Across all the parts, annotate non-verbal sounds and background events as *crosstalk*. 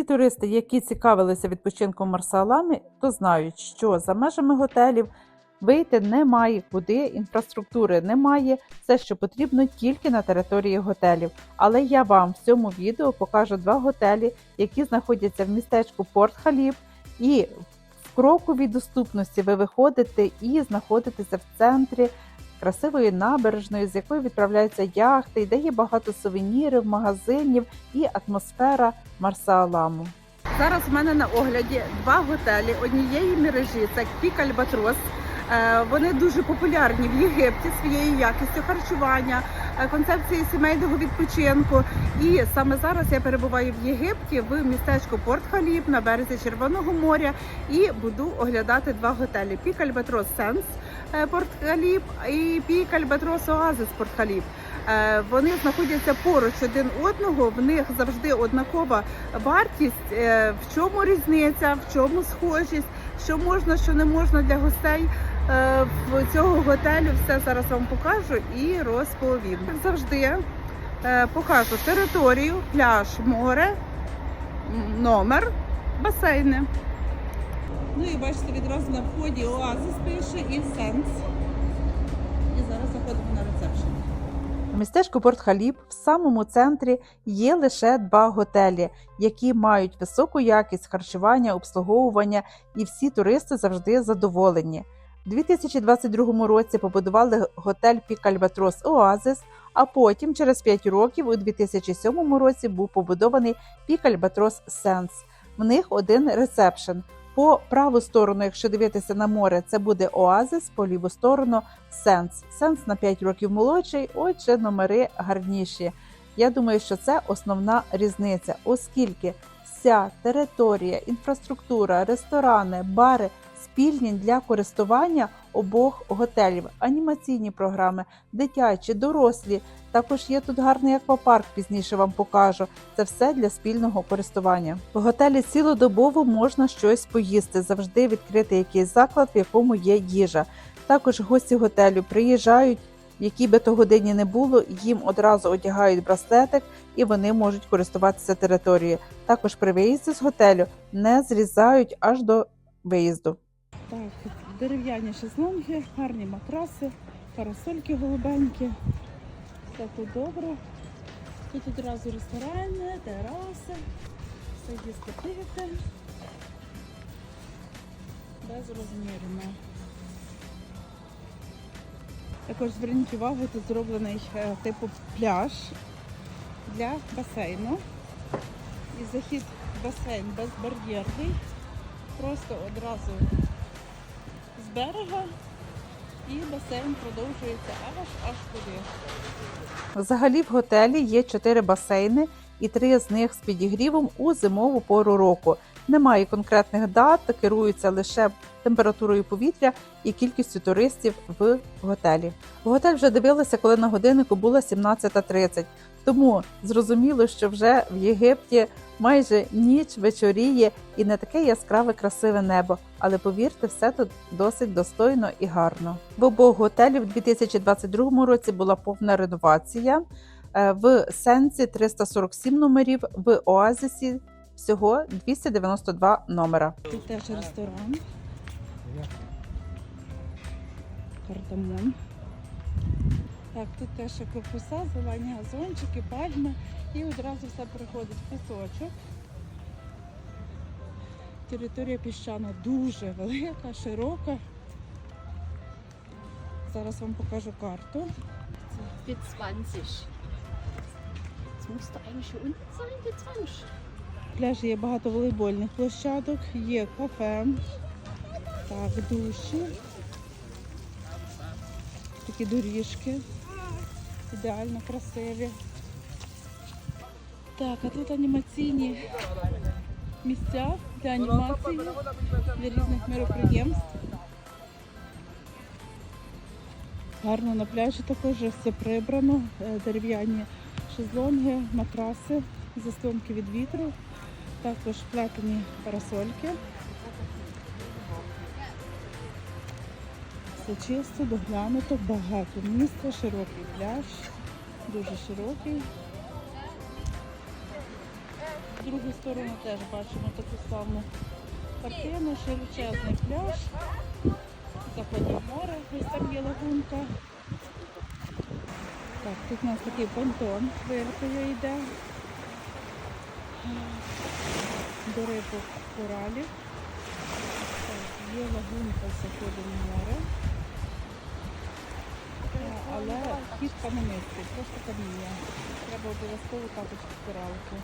Всі туристи, які цікавилися відпочинком в Марсаламі, то знають, що за межами готелів вийти немає куди, інфраструктури немає, все, що потрібно тільки на території готелів. Але я вам в цьому відео покажу два готелі, які знаходяться в містечку Порт Халіб, і в кроковій доступності ви виходите і знаходитеся в центрі красивої набережної, з якої відправляються яхти, і де є багато сувенірів, магазинів і атмосфера Марсааламу. Зараз в мене на огляді два готелі однієї мережі. Це Пік Альбатрос. Е, Вони дуже популярні в Єгипті своєю якістю харчування, е, концепцією сімейного відпочинку. І саме зараз я перебуваю в Єгипті в містечку Порт Халіб на березі Червоного моря і буду оглядати два готелі: Пік Альбатрос Сенс е, Порт Халіб і Пік Альбатрос Оазис Порт Халіб. Вони знаходяться поруч один одного. В них завжди однакова вартість. В чому різниця, в чому схожість, що можна, що не можна для гостей в цього готелю. Все зараз вам покажу і розповім. Завжди е, покажу територію, пляж, море, номер, басейни. Ну і бачите, відразу на вході оазис пише і сенс. І зараз заходимо на рецепшн. У містечку Порт Халіб в самому центрі є лише два готелі, які мають високу якість харчування, обслуговування, і всі туристи завжди задоволені. У 2022 році побудували готель Пік Альбатрос Оазис, а потім, через 5 років, у 2007 році був побудований Пік Альбатрос Сенс. В них один ресепшн. По праву сторону, якщо дивитися на море, це буде Оазис, по ліву сторону Сенс. Сенс на 5 років молодший, отже, номери гарніші. Я думаю, що це основна різниця, оскільки вся територія, інфраструктура, ресторани, бари спільні для користування обох готелів, анімаційні програми, дитячі, дорослі. Також є тут гарний аквапарк, пізніше вам покажу. Це все для спільного користування. В готелі цілодобово можна щось поїсти, завжди відкрити якийсь заклад, в якому є їжа. Також гості готелю приїжджають, в якій би то годині не було, їм одразу одягають браслетик і вони можуть користуватися територією. Також при виїзді з готелю не зрізають аж до виїзду. Так, дерев'яні шезлонги, гарні матраси, парасольки голубенькі. Все тут добре. Тут одразу ресторани, тераси, все їсти. Безрозмірно. Також зверніть увагу, тут зроблений е, типу пляж для басейну. І захід в басейн безбар'єрний. Просто одразу берега і басейн продовжується аж аж туди. Взагалі в готелі є чотири басейни, і три з них з підігрівом у зимову пору року. Немає конкретних дат, керуються лише температурою повітря і кількістю туристів в готелі. Готель вже дивилися, коли на годиннику було 17.30. Тому зрозуміло, що вже в Єгипті майже ніч вечоріє і не таке яскраве красиве небо. Але повірте, все тут досить достойно і гарно. В обох готелів у 2022 році була повна реновація. Е, В Сенсі 347 номерів, в Оазисі всього 292 номера. Тут теж ресторан. Кардамон. Так, тут теж є корпуса, зелені газончики, пальми і одразу все переходить в пісочок. Територія піщана дуже велика, широка. Зараз вам покажу карту. Für 20. Jetzt musste eigentlich sein, für 20. пляжі є багато волейбольних площадок, є кафе, так, душі, такі доріжки, ідеально красиві. Так, а тут анімаційні місця для анімації, для різних мероприємств. Гарно на пляжі також все прибрано, е, дерев'яні шезлонги, матраси, заслонки від вітру, також плетені парасольки. Чисто, доглянуто, багато місця, широкий пляж, дуже широкий. В другу сторону теж бачимо таку саму картину, широчезний пляж. Заходить море, ось там є лагунка. Так, тут у нас такий понтон виркою йде. До рибок коралів. Є лагунка з заходом в море. Але хід каменистий, просто каміння. Треба обов'язково тапочки коралки.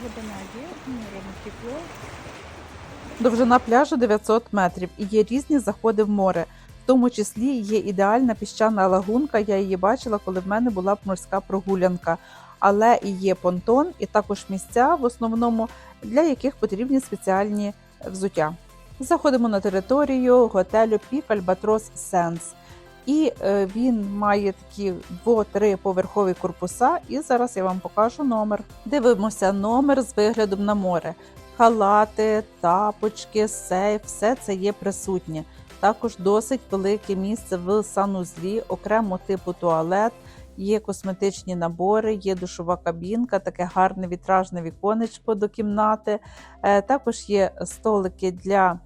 Глибина є, море тепло. Довжина пляжу 900 метрів і є різні заходи в море. В тому числі є ідеальна піщана лагунка. Я її бачила, коли в мене була морська прогулянка. Але і є понтон, і також місця, в основному для яких потрібні спеціальні взуття. Заходимо на територію готелю Пік Альбатрос Сенс. І е, він має такі дво-три поверхові корпуса. І зараз я вам покажу номер. Дивимося номер з виглядом на море. Халати, тапочки, сейф, все це є присутнє. Також досить велике місце в санузлі, окремо типу туалет, є косметичні набори, є душова кабінка, таке гарне вітражне віконечко до кімнати. Е, Також є столики для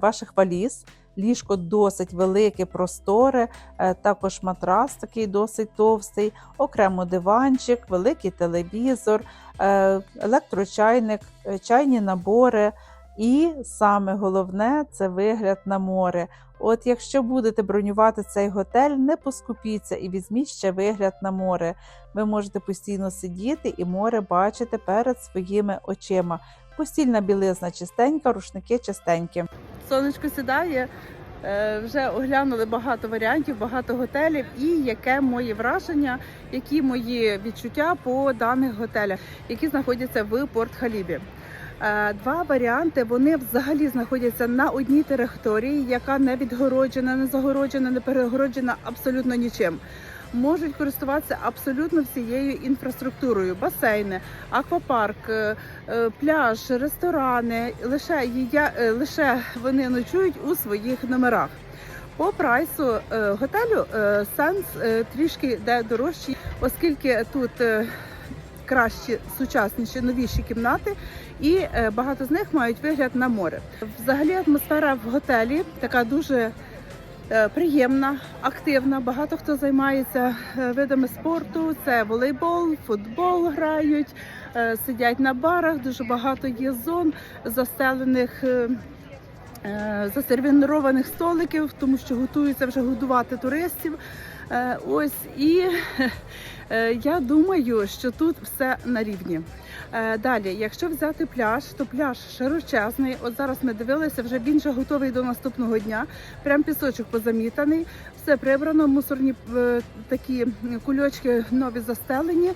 ваших валіз. Ліжко досить велике, просторе, е, також матрас такий досить товстий, окремо диванчик, великий телевізор, е, електрочайник, е, чайні набори. І саме головне це вигляд на море. От якщо будете бронювати цей готель, не поскупіться і візьміть ще вигляд на море. Ви можете постійно сидіти і море бачити перед своїми очима. Постільна білизна чистенька, рушники чистенькі. Сонечко сідає. е, Вже оглянули багато варіантів, багато готелів, і яке моє враження, які мої відчуття по даних готелях, які знаходяться в Порт Халібі. Е, Два варіанти вони взагалі знаходяться на одній території, яка не відгороджена, не загороджена, не перегороджена абсолютно нічим. Можуть користуватися абсолютно всією інфраструктурою: басейни, аквапарк, е, е, пляж, ресторани. Лише їдя, лише вони ночують у своїх номерах. По прайсу готелю Сенс трішки йде дорожчий, оскільки тут кращі, сучасніші, новіші кімнати, і е, багато з них мають вигляд на море. Взагалі атмосфера в готелі така дуже е, приємна, активна. Багато хто займається е, видами спорту. Це волейбол, футбол грають, сидять на барах. Дуже багато є зон застелених. Засервінованих столиків, тому що готуються вже годувати туристів. Е, Ось і *laughs* е, я думаю, що тут все на рівні. Е, Далі, якщо взяти пляж, то пляж широчезний. От зараз ми дивилися, вже він же готовий до наступного дня. Прям пісочок позамітаний, все прибрано, мусорні е, такі кульочки нові застелені.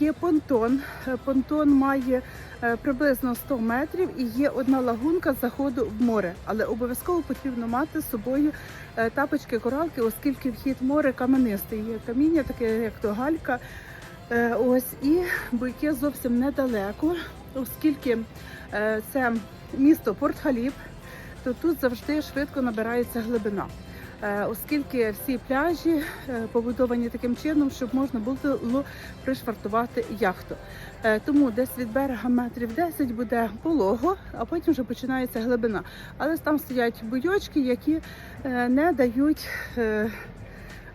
Є понтон. Понтон має е, приблизно 100 метрів і є одна лагунка заходу в море. Але обов'язково потрібно мати з собою е, тапочки, коралки, оскільки вхід в море каменистий. Є каміння, таке як то галька. Ось і буйки зовсім недалеко, оскільки це місто Порт Халіб, то тут завжди швидко набирається глибина. Е, Оскільки всі пляжі е, побудовані таким чином, щоб можна було пришвартувати яхту. Е, Тому десь від берега метрів 10 буде полого, а потім вже починається глибина. Але там стоять буйочки, які не дають,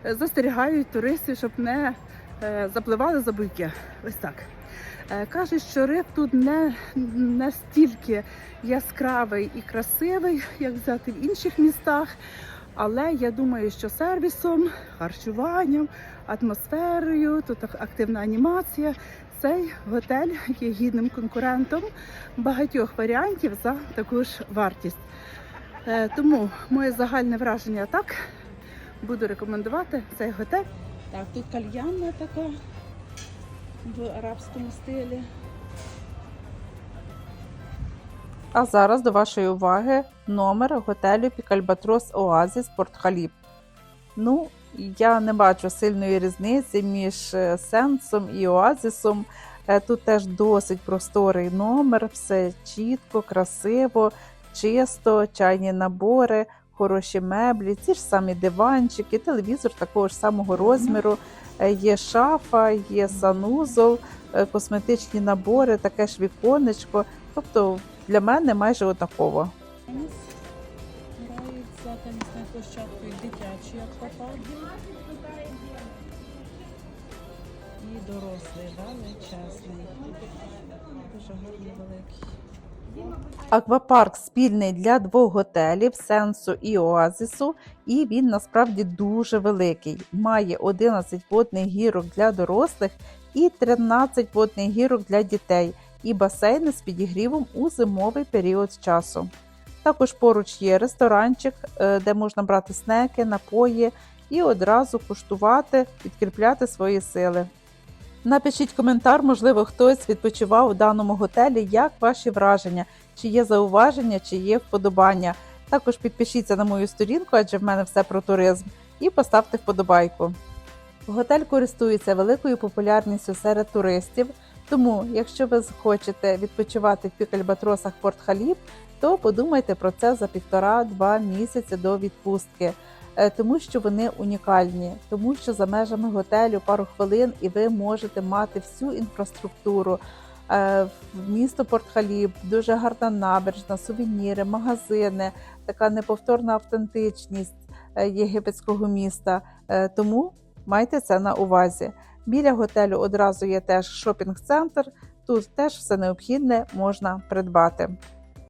застерігають туристів, щоб не запливали за буйки. Ось так. Кажуть, що риб тут не настільки яскравий і красивий, як взяти в інших містах. Але я думаю, що сервісом, харчуванням, атмосферою, тут активна анімація. Цей готель є гідним конкурентом багатьох варіантів за таку ж вартість. Е, Тому моє загальне враження так. Буду рекомендувати цей готель. Так, тут кальянна така в арабському стилі. А зараз до вашої уваги номер готелю Пікальбатрос Оазіс Порт Халіб. Ну, я не бачу сильної різниці між е, Сенсом і Оазісом. Е, Тут теж досить просторий номер, все чітко, красиво, чисто, чайні набори, хороші меблі, ці ж самі диванчики, телевізор такого ж самого розміру, е, є шафа, є санузол, косметичні набори, таке ж віконечко. Тобто для мене майже однаково. Теніс тенісною площадкою дитячий аквапарк. І дорослий, величезний. Дуже гарний великий. Аквапарк спільний для двох готелів Сенсу і Оазису, і він насправді дуже великий. Має 11 водних гірок для дорослих і 13 водних гірок для дітей, і басейни з підігрівом у зимовий період часу. Також поруч є ресторанчик, е, де можна брати снеки, напої і одразу куштувати, підкріпляти свої сили. Напишіть коментар, можливо, хтось відпочивав у даному готелі. Як ваші враження? Чи є зауваження, чи є вподобання? Також підпишіться на мою сторінку, адже в мене все про туризм, і поставте вподобайку. Готель користується великою популярністю серед туристів, тому, якщо ви захочете відпочивати в Пікальбатросах Порт Халіб, то подумайте про це за півтора-два місяці до відпустки, Е, тому що вони унікальні, тому що за межами готелю пару хвилин і ви можете мати всю інфраструктуру. Е, місто Порт Халіб, дуже гарна набережна, сувеніри, магазини, така неповторна автентичність е, єгипетського міста. Тому майте це на увазі. Біля готелю одразу є теж шопінг-центр. Тут теж все необхідне можна придбати.